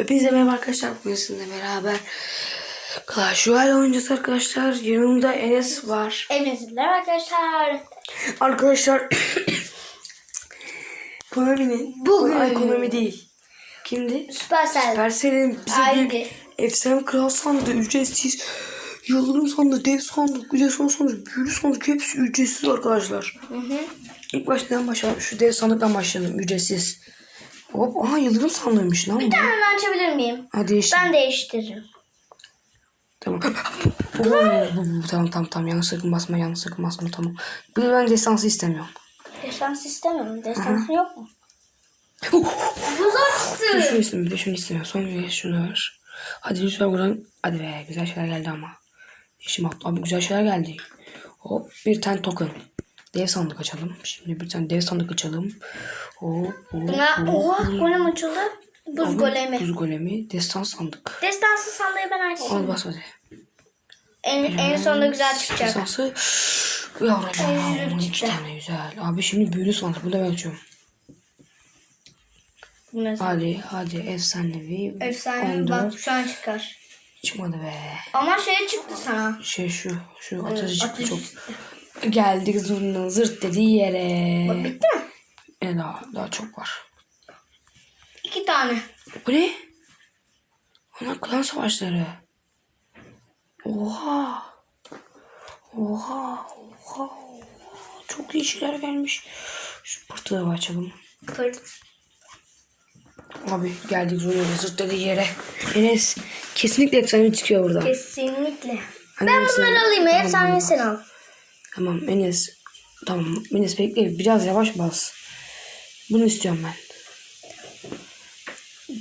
Hepinize merhaba arkadaşlar. Bugün sizinle beraber Clash Royale oynayacağız arkadaşlar. Yanımda Enes var. Emre'ler arkadaşlar. Arkadaşlar Konami'nin Bugün- Ay Konami değil. Kimdi? Süpersel. Supercell'in bize Haydi. büyük efsane kral sandığı ücretsiz. Yıldırım sandığı, dev sandık, güzel son sandık, büyülü sandık hepsi ücretsiz arkadaşlar. Hı hı. İlk baştan başlayalım. Şu dev sandıktan başlayalım ücretsiz. Hop aha yıldırım sandığıymış lan bu. Hemen açabilir miyim? Hadi işte. Ben değiştiririm. Tamam. Bu, tamam tamam tamam yanlış sakın basma yanlış sakın basma tamam. Bir ben destansı istemiyorum. Destans istemiyorum. Destansı yok mu? Bir açtı. şunu istemiyorum bir de şunu istemiyorum. Son bir şunu ver. Hadi lütfen buradan. Hadi be güzel şeyler geldi ama. İşim attı. Abi güzel şeyler geldi. Hop bir tane token. Dev sandık açalım. Şimdi bir tane dev sandık açalım. Hop hop Buna hop. oha golem açıldı. Buz Abi, golemi. Buz golemi. Destan sandık. Destansı sandığı ben Al açayım. bas hadi. En, en sonunda güzel çıkacak. Destansı. Yavrum yavrum. iki çıktı. tane güzel. Abi şimdi büyülü sandık. Bu da ben açıyorum. Bu ne? Hadi hadi efsanevi. Efsane 14. bak şu an çıkar. Çıkmadı be. Ama şey çıktı sana. Şey şu şu atıcı çıktı atıcı çok. çıktı. Geldik zurnanın zırt dediği yere. Bak bitti mi? E daha, daha çok var. İki tane. Bu ne? Ana klan savaşları. Oha. Oha. Oha. Oha. Çok iyi şeyler gelmiş. Şu pırtığı açalım. Pırt. Abi geldik zurnanın zırt dediği yere. Enes kesinlikle efsane çıkıyor buradan. Kesinlikle. Hani Ben bunları alayım. Tamam, Efsane sen al. Tamam Enes. Tamam Enes bekle biraz yavaş bas. Bunu istiyorum ben.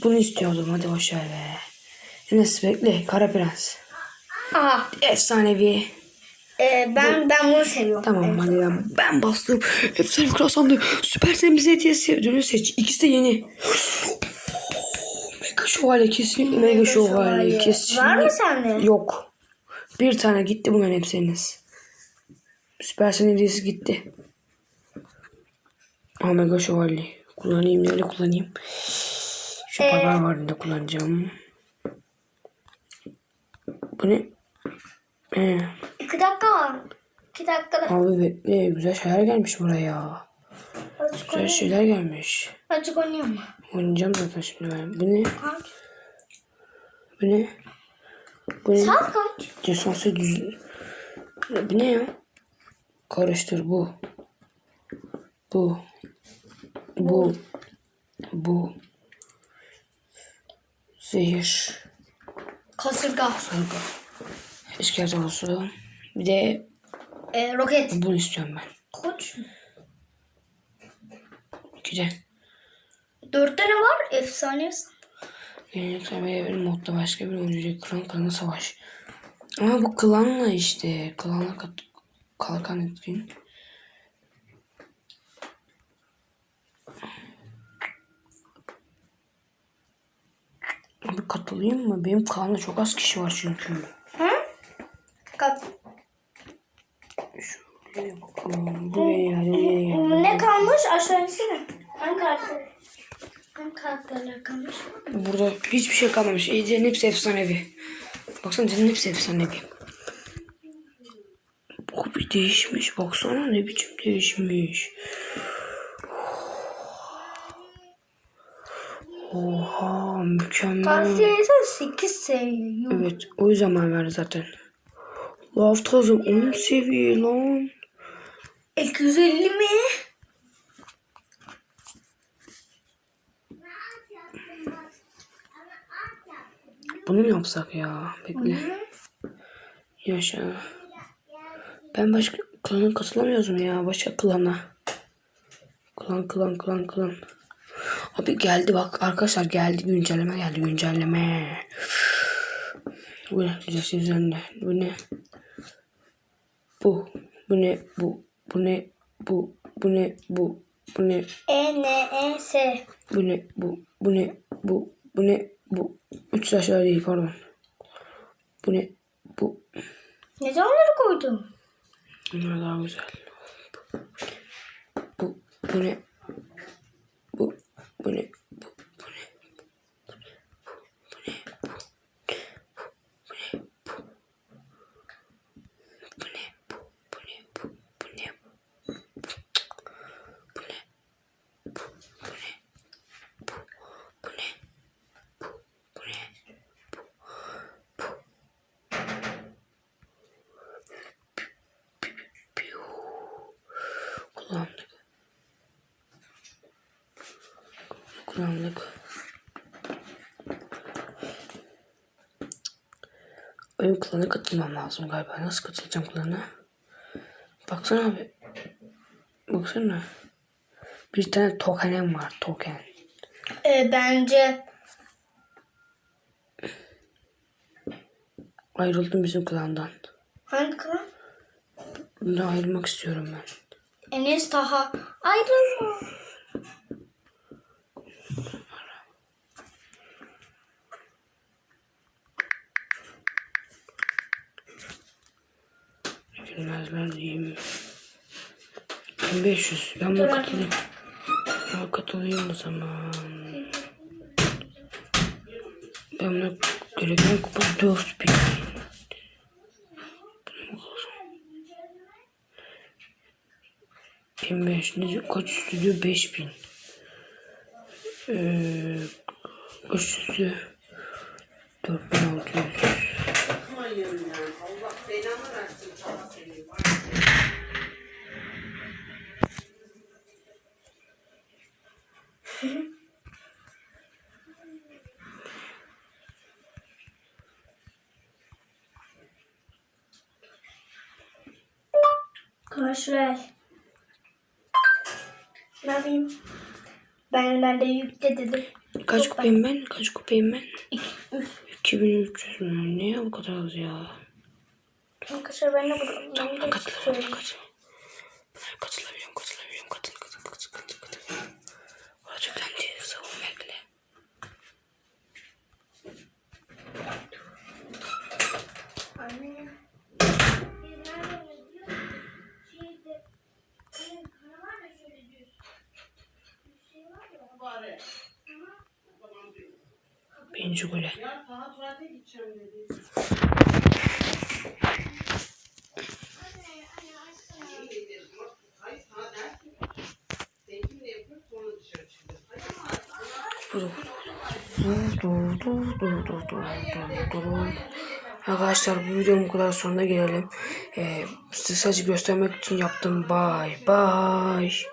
Bunu istiyordum hadi boş ver be. Enes bekle Kara Prens. Aha. Efsanevi. Ee, ben ben bunu seviyorum. Tamam hadi ben, ben bastım. Efsane kral sandığı. Süper sen bize hediyesi. Ödülünü seç. İkisi de yeni. Mega şövalye kesinlikle mega şövalye. şövalye. Kesinlikle. Var mı sende? Yok. Bir tane gitti bunların hepsiniz. Süper sen hediyesi gitti. Ama mega şövalye. Kullanayım nerede kullanayım. Şu Ee, pazar varında kullanacağım. Bu ne? Ee, İki dakika var. İki dakikada. abi bekle güzel şeyler gelmiş buraya. Azıcık Güzel oynayayım. şeyler gelmiş. Azıcık oynayayım mı? Oynayacağım zaten şimdi ben. Bu ne? Kaç? Bu ne? Bu ne? Saat kaç? Desansı düz... Bu ne ya? Karıştır bu. Bu. Bu. Bu. Zehir. Kasırga. Sargı. İskelet olsun. Bir de Ee, roket. bunu istiyorum ben. Koç. De. Dört tane var. Efsane. Ve bir modda başka bir oyuncu klan klanı savaş. Ama bu klanla işte. Klanla kat kalkan etkin. Abi katılayım mı? Benim klanda çok az kişi var çünkü. Hı? Kat. Şöyle bakalım. Bu yeni bu yeni geldi. Ne kalmış? Aşağı insene. Hangi kartlar? Hangi kartlarla kalmış? Burada hiçbir şey kalmamış. Ece'nin hepsi efsanevi. Baksana Ece'nin hepsi efsanevi. Bir değişmiş. Baksana ne biçim değişmiş. Oha mükemmel. Tavsiyesi 8 seviye. Evet o yüzden ben verdi zaten. Laftazım 10 seviye lan. 250 mi? Bunu mu yapsak ya? Bekle. Yaşa. Ben başka klana katılamıyoruz mu ya? Başka klana. Klan klan klan klan. Abi geldi bak arkadaşlar geldi güncelleme geldi güncelleme. Bu ne? Güzel üzerinde. Bu ne? Bu. Bu ne? Bu. Bu ne? Bu. Bu ne? Bu. Bu ne? E, N, E, S. Bu ne? Bu. Bu ne? Bu. Bu ne? Bu. Üç aşağı değil pardon. Bu ne? Bu. Neden onları koydun? Bunlar daha güzel. Bu, bu ne? Bu, bu ne? Bu, bu ne? you. Klanlık. Benim klana katılmam lazım galiba. Nasıl katılacağım klana? Baksana abi. Baksana. Bir tane tokenem var. Token. Ee, bence Ayrıldım bizim klandan. hangi klan? Bundan ayrılmak istiyorum ben. Enes Taha. Ayrılma. Diyeyim. 1500. Ben buna katılayım. Ben katılayım o zaman. Ben buna görevden kupa 4000. 1500 ne kaç üstü diyor 5000. Ee, kaç üstü 4600. Hayır ya. Allah belanı versin sana seni. Kaç ver. Ne yapayım? Ben, ben de yükle dedim. Kaç kupayım ben? Kaç kupayım ben? 2300 mü? Ne ya bu kadar az ya? Arkadaşlar ben de burada. Tamam Ben katılamıyorum. Ben katılamıyorum. Katılamıyorum. Katıl katıl katıl katıl katıl. Olacak bence savun bekle. Anne. Bari. Hayır ama Arkadaşlar bu videonun bu kadar sonuna gelelim. Ee, size sadece göstermek için yaptım. Bye bye.